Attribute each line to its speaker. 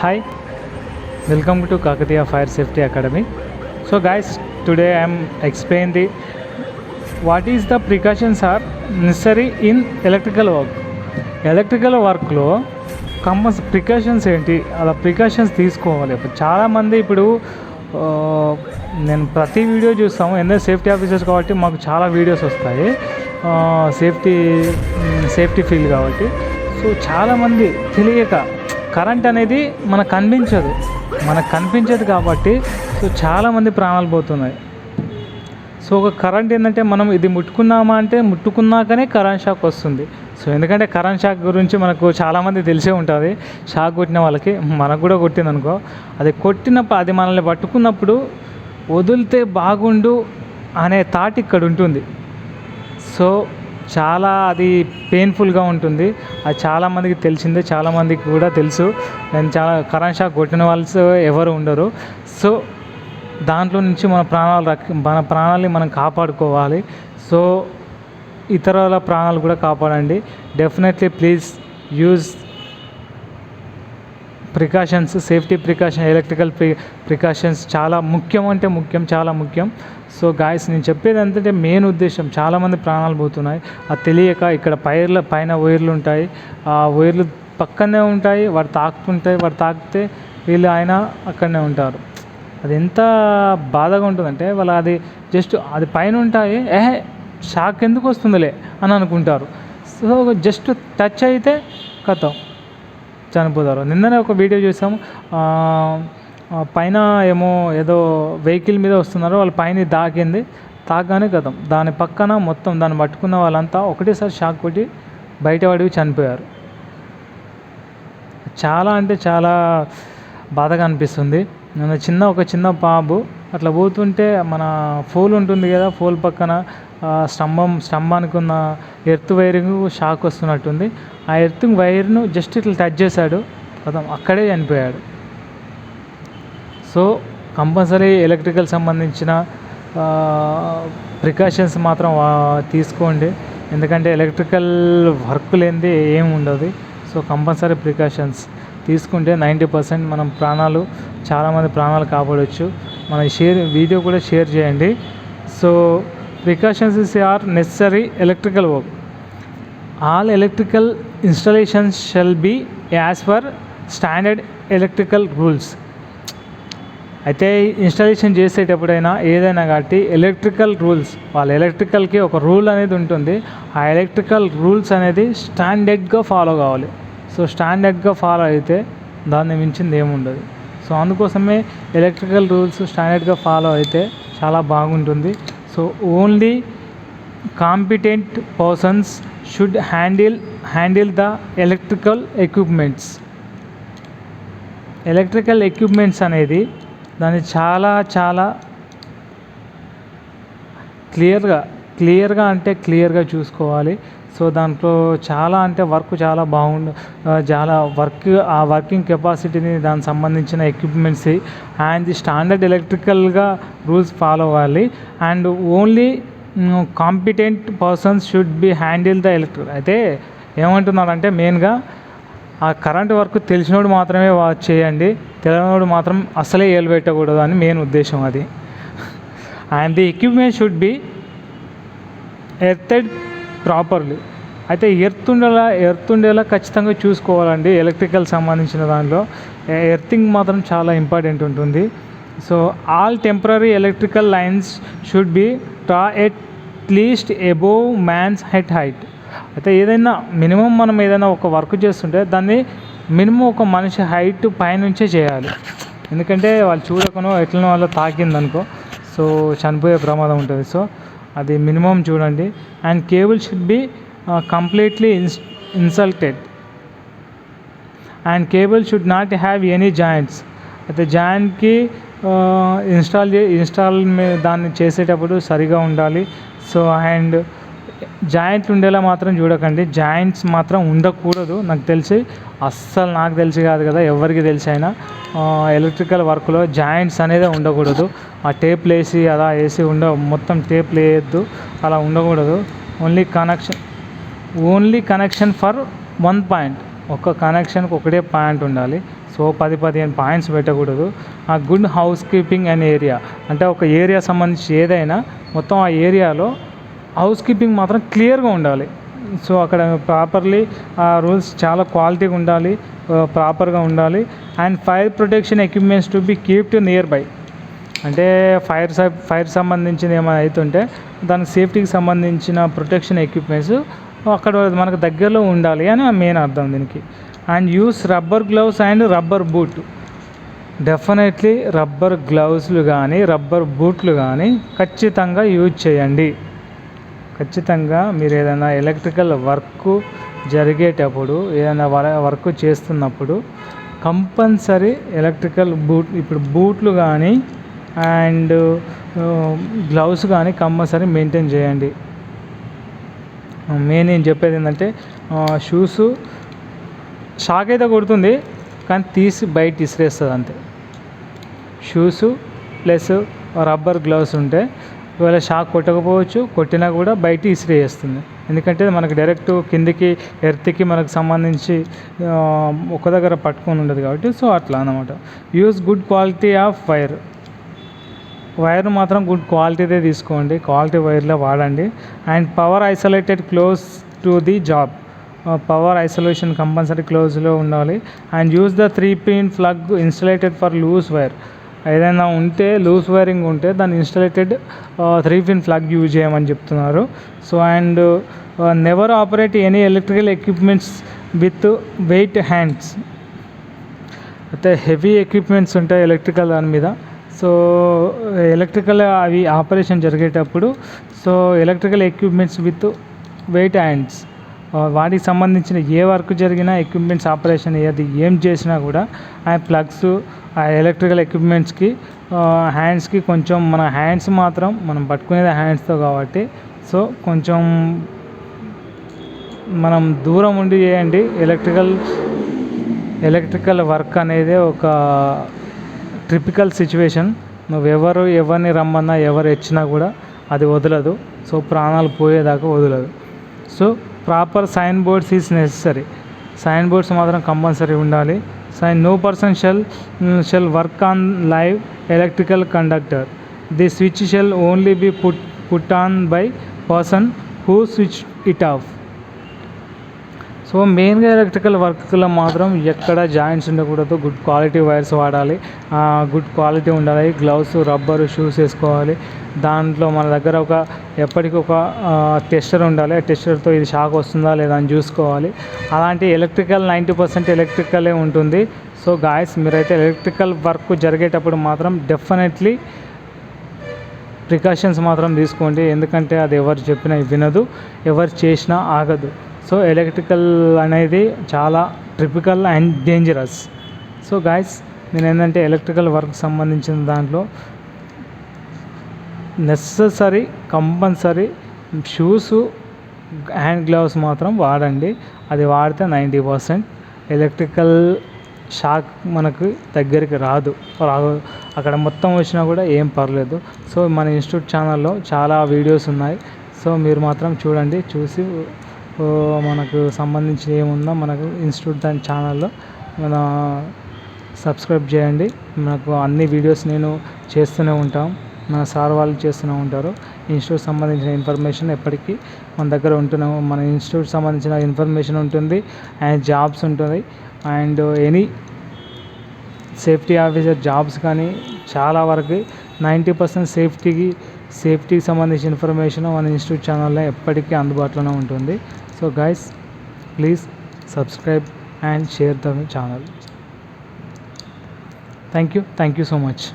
Speaker 1: Hi welcome to Kakatiya fire safety academy so guys today I'm explain the what is the precautions are necessary in electrical work electrical వర్క్లో compulsory precautions ఏంటి? అలా precautions తీసుకోవాలి. ఇప్పుడు చాలామంది ఇప్పుడు నేను ప్రతి వీడియో చూస్తాము. ఎందుకంటే సేఫ్టీ ఆఫీసర్స్ కాబట్టి మాకు చాలా వీడియోస్ వస్తాయి. సేఫ్టీ సేఫ్టీ ఫీల్డ్ కాబట్టి. సో చాలామంది తెలియక కరెంట్ అనేది మనకు కనిపించదు. మనకు కనిపించదు కాబట్టి సో చాలామంది ప్రాణాలు పోతున్నాయి. సో ఒక కరెంట్ ఏంటంటే మనం ఇది ముట్టుకున్నామా అంటే ముట్టుకున్నాకనే కరెంట్ షాక్ వస్తుంది. సో ఎందుకంటే కరెంట్ షాక్ గురించి మనకు చాలామంది తెలిసే ఉంటుంది. షాక్ కొట్టిన వాళ్ళకి మనకు కూడా కొట్టింది అనుకో. అది కొట్టినప్పుడు అది మనల్ని పట్టుకున్నప్పుడు వదిలితే బాగుండు అనే థాట్ ఇక్కడ ఉంటుంది. సో చాలా అది పెయిన్ఫుల్గా ఉంటుంది. అది చాలామందికి తెలిసిందే చాలామందికి కూడా తెలుసు. నేను చాలా కరెంట్ షాక్ కొట్టిన వాళ్ళు ఎవరు ఉండరు. సో దాంట్లో నుంచి మన ప్రాణాలు రక్ మన ప్రాణాలని మనం కాపాడుకోవాలి. సో ఇతరుల ప్రాణాలు కూడా కాపాడండి. Definitely please use precautions safety precaution electrical pre precautions చాలా ముఖ్యం అంటే ముఖ్యం చాలా ముఖ్యం. సో గాయస్ నేను చెప్పేది ఏంటంటే మెయిన్ ఉద్దేశం చాలామంది ప్రాణాలు పోతున్నాయి. అది తెలియక ఇక్కడ పైర్ల పైన వైర్లు ఉంటాయి. ఆ వైర్లు పక్కనే ఉంటాయి. వాడు తాకుతుంటాయి వాడు తాకితే వీళ్ళు ఆయన అక్కడనే ఉంటారు. అది ఎంత బాధగా ఉంటుందంటే వాళ్ళు అది జస్ట్ అది పైన ఉంటాయి. ఏహే షాక్ ఎందుకు వస్తుందిలే అని అనుకుంటారు. సో జస్ట్ టచ్ అయితే కథం. చనిపోతారు. నిన్ననే ఒక వీడియో చూసాము. పైన ఏమో ఏదో వెహికల్ మీద వస్తున్నారు వాళ్ళ పైన దాకింది. తాగానే కదా దాని పక్కన మొత్తం దాన్ని పట్టుకున్న వాళ్ళంతా ఒకటేసారి షాక్ కొట్టి బయట పడి చనిపోయారు. చాలా అంటే చాలా బాధగా అనిపిస్తుంది. నేను చిన్న ఒక చిన్న బాబు అట్లా పోతుంటే మన ఫోల్ ఉంటుంది కదా ఫోల్ పక్కన స్తంభం స్తంభానికి ఉన్న ఎర్త్ వైరింగ్ షాక్ వస్తున్నట్టుంది. ఆ ఎర్త్ వైర్ను జస్ట్ ఇట్లా టచ్ చేశాడు. కదా అక్కడే చనిపోయాడు. సో కంపల్సరీ ఎలక్ట్రికల్ సంబంధించిన ప్రికాషన్స్ మాత్రం తీసుకోండి. ఎందుకంటే ఎలక్ట్రికల్ వర్క్ లేనిది ఏమి ఉండదు. సో కంపల్సరీ ప్రికాషన్స్ తీసుకుంటే నైంటీ పర్సెంట్ మనం ప్రాణాలు చాలామంది ప్రాణాలు కాపాడవచ్చు మన షేర్ వీడియో కూడా షేర్ చేయండి. So precautions is are necessary electrical work. All electrical installations shall be as per standard electrical rules. అయితే ఇన్స్టాలేషన్ చేసేటప్పుడైనా ఏదైనా కాబట్టి ఎలక్ట్రికల్ రూల్స్ వాళ్ళ ఎలక్ట్రికల్కి ఒక రూల్ అనేది ఉంటుంది. ఆ ఎలక్ట్రికల్ రూల్స్ అనేది స్టాండర్డ్గా ఫాలో కావాలి. సో స్టాండర్డ్గా ఫాలో అయితే దాన్ని మించింది ఏముండదు. సో అందుకోసమే ఎలక్ట్రికల్ రూల్స్ స్టాండర్డ్గా ఫాలో అయితే చాలా బాగుంటుంది. So only competent persons should handle handle the electrical equipments electrical equipments అనేది దాన్ని చాలా చాలా క్లియర్గా క్లియర్గా అంటే క్లియర్గా చూసుకోవాలి. సో దాంట్లో చాలా అంటే వర్క్ చాలా బాగుండు చాలా వర్క్ ఆ వర్కింగ్ కెపాసిటీని దానికి సంబంధించిన ఎక్విప్మెంట్స్ అండ్ ది స్టాండర్డ్ ఎలక్ట్రికల్గా రూల్స్ ఫాలో అవ్వాలి. And only competent persons should be handle the electric. అయితే ఏమంటున్నారంటే మెయిన్గా ఆ కరెంట్ వర్క్ తెలిసినోడు మాత్రమే వా- చేయండి తెలియనోడు మాత్రం అసలే ఏలు పెట్టకూడదు అని మెయిన్ ఉద్దేశం అది. And the equipment should be earthed properly అయితే ఎర్త్ ఉండేలా ఎర్త్ ఉండేలా ఖచ్చితంగా చూసుకోవాలండి ఎలక్ట్రికల్ సంబంధించిన దానిలో ఎర్తింగ్ మాత్రం చాలా ఇంపార్టెంట్ ఉంటుంది. So all temporary electrical lines should be draw at least above man's head height అయితే ఏదైనా మినిమం మనం ఏదైనా ఒక వర్క్ చేస్తుంటే దాన్ని మినిమం ఒక మనిషి హైట్ పైనుంచే చేయాలి. ఎందుకంటే వాళ్ళు చూడకనో ఎట్లనో వాళ్ళు తాకిందనుకో. సో చనిపోయే ప్రమాదం ఉంటుంది. సో అది మినిమం చూడండి. And cable should be completely ఇన్స్ insulated. And cable should not have any joints. అయితే జాయింట్కి ఇన్స్టాల్ చే ఇన్స్టాల్ దాన్ని చేసేటప్పుడు సరిగా ఉండాలి. సో అండ్ జాయింట్లు ఉండేలా మాత్రం చూడకండి. జాయింట్స్ మాత్రం ఉండకూడదు. నాకు తెలిసి అస్సలు నాకు తెలిసి కాదు కదా ఎవరికి తెలిసి అయినా. ఎలక్ట్రికల్ వర్క్లో జాయింట్స్ అనేది ఉండకూడదు. ఆ టేప్లు వేసి అలా వేసి ఉండ మొత్తం టేప్లు వేయద్దు. అలా ఉండకూడదు. Only connection only connection for one point ఒక కనెక్షన్కి ఒకటే పాయింట్ ఉండాలి. సో సో పది పదిహేను పాయింట్స్ పెట్టకూడదు. ఆ గుడ్ హౌస్ కీపింగ్ అనే ఏరియా అంటే ఒక ఏరియా సంబంధించి ఏదైనా మొత్తం ఆ ఏరియాలో హౌస్ కీపింగ్ మాత్రం క్లియర్గా ఉండాలి. సో అక్కడ ప్రాపర్లీ ఆ రూల్స్ చాలా క్వాలిటీగా ఉండాలి ప్రాపర్గా ఉండాలి. And fire protection equipments to be keep to near by. అంటే ఫైర్ ఫైర్ సంబంధించిన ఏమైనా అవుతుంటే దాని సేఫ్టీకి సంబంధించిన ప్రొటెక్షన్ ఎక్విప్మెంట్స్ అక్కడ మనకు దగ్గరలో ఉండాలి అని మెయిన్ అర్థం దీనికి. And use rubber gloves and rubber boot. Definitely rubber గ్లౌస్లు కానీ రబ్బర్ బూట్లు కానీ ఖచ్చితంగా యూజ్ చేయండి. ఖచ్చితంగా మీరు ఏదైనా ఎలక్ట్రికల్ వర్క్ జరిగేటప్పుడు ఏదైనా వర్క్ చేస్తున్నప్పుడు కంపల్సరీ ఎలక్ట్రికల్ బూట్ ఇప్పుడు బూట్లు కానీ అండ్ గ్లౌస్ కానీ కంపల్సరీ మెయింటైన్ చేయండి. మెయిన్ నేను చెప్పేది ఏంటంటే షూస్ షాక్ అయితే కొడుతుంది కానీ తీసి బయట ఇసిరేస్తుంది అంతే. షూస్ ప్లస్ రబ్బర్ గ్లౌస్ ఉంటే ఒకవేళ షాక్ కొట్టకపోవచ్చు కొట్టినా కూడా బయట ఇసిరేస్తుంది. ఎందుకంటే మనకు డైరెక్ట్ కిందికి ఎర్త్కి మనకు సంబంధించి ఒక దగ్గర పట్టుకొని ఉండదు కాబట్టి సో అట్లా అనమాట use good quality of wire. Wire మాత్రం గుడ్ క్వాలిటీదే తీసుకోండి. క్వాలిటీ వైర్లో వాడండి. And power isolated close to the job. Power isolation compulsory క్లోజ్లో ఉండాలి. And use the three pin plug insulated for loose wire. ఏదైనా ఉంటే లూజ్ వైరింగ్ ఉంటే దాన్ని insulated three pin plug use చేయమని చెప్తున్నారు. So and never operate any electrical equipments with wet hands అయితే heavy equipments ఉంటాయి electrical దాని మీద. సో ఎలక్ట్రికల్ అవి ఆపరేషన్ జరిగేటప్పుడు so electrical equipments with wet hands వాటికి సంబంధించిన ఏ వర్క్ జరిగినా ఎక్విప్మెంట్స్ ఆపరేషన్ అది ఏం చేసినా కూడా ఆ ప్లగ్స్ ఆ ఎలక్ట్రికల్ ఎక్విప్మెంట్స్కి హ్యాండ్స్కి కొంచెం మన హ్యాండ్స్ మాత్రం మనం పట్టుకునేది హ్యాండ్స్తో కాబట్టి. సో కొంచెం మనం దూరం ఉండి చేయండి. ఎలక్ట్రికల్ ఎలక్ట్రికల్ వర్క్ అనేది ఒక ట్రిపికల్ సిచ్యువేషన్ నువ్వెవరు ఎవరిని రమ్మన్నా ఎవరు ఇచ్చినా కూడా అది వదలదు. సో ప్రాణాలు పోయేదాకా వదలదు. So proper sign boards is necessary sign boards మాత్రం కంపల్సరీ ఉండాలి. Sign no person shall shall work on live electrical conductor. The switch shall only be put put on by person who switch it off. So మెయిన్గా electrical వర్క్లో మాత్రం ఎక్కడ joints ఉండకూడదు. Good quality wires వాడాలి. Good quality ఉండాలి. Gloves rubber shoes వేసుకోవాలి. దాంట్లో మన దగ్గర ఒక ఎప్పటికొక ఒక టెస్టర్ ఉండాలి. ఆ టెస్టర్తో ఇది షాక్ వస్తుందా లేదా అని చూసుకోవాలి. అలాంటి ఎలక్ట్రికల్ నైంటీ పర్సెంట్ ఎలక్ట్రికలే ఉంటుంది. సో గాయస్ మీరైతే ఎలక్ట్రికల్ వర్క్ జరిగేటప్పుడు మాత్రం డెఫినెట్లీ ప్రికాషన్స్ మాత్రం తీసుకోండి. ఎందుకంటే అది ఎవరు చెప్పినా వినదు. ఎవరు చేసినా ఆగదు. సో ఎలక్ట్రికల్ అనేది చాలా typical and dangerous. So guys నేను ఏంటంటే ఎలక్ట్రికల్ వర్క్ సంబంధించిన దాంట్లో necessary compulsory shoes hand gloves మాత్రం వాడండి. అది వాడితే నైంటీ పర్సెంట్ ఎలక్ట్రికల్ షాక్ మనకు దగ్గరికి రాదు. రాదు. అక్కడ మొత్తం వచ్చినా కూడా ఏం పర్లేదు. సో మన ఇన్స్టిట్యూట్ ఛానల్లో చాలా వీడియోస్ ఉన్నాయి. సో మీరు మాత్రం చూడండి చూసి మనకు సంబంధించి ఏముందో మనకు ఇన్స్టిట్యూట్ దాని ఛానల్లో మన సబ్స్క్రైబ్ చేయండి. మనకు అన్ని వీడియోస్ నేను చేస్తూనే ఉంటాం. మన సార్ వాళ్ళు చేస్తూనే ఉంటారు. ఇన్స్టిట్యూట్ సంబంధించిన ఇన్ఫర్మేషన్ ఎప్పటికీ మన దగ్గర ఉంటున్నాము మన ఇన్స్టిట్యూట్ సంబంధించిన ఇన్ఫర్మేషన్ ఉంటుంది అండ్ జాబ్స్ ఉంటుంది. And any safety officer jobs కానీ చాలా వరకు నైంటీ పర్సెంట్ సేఫ్టీకి సేఫ్టీకి సంబంధించిన ఇన్ఫర్మేషన్ మన ఇన్స్టిట్యూట్ ఛానల్లో ఎప్పటికీ అందుబాటులోనే ఉంటుంది. So guys, please subscribe and share the channel. Thank you. Thank you so much.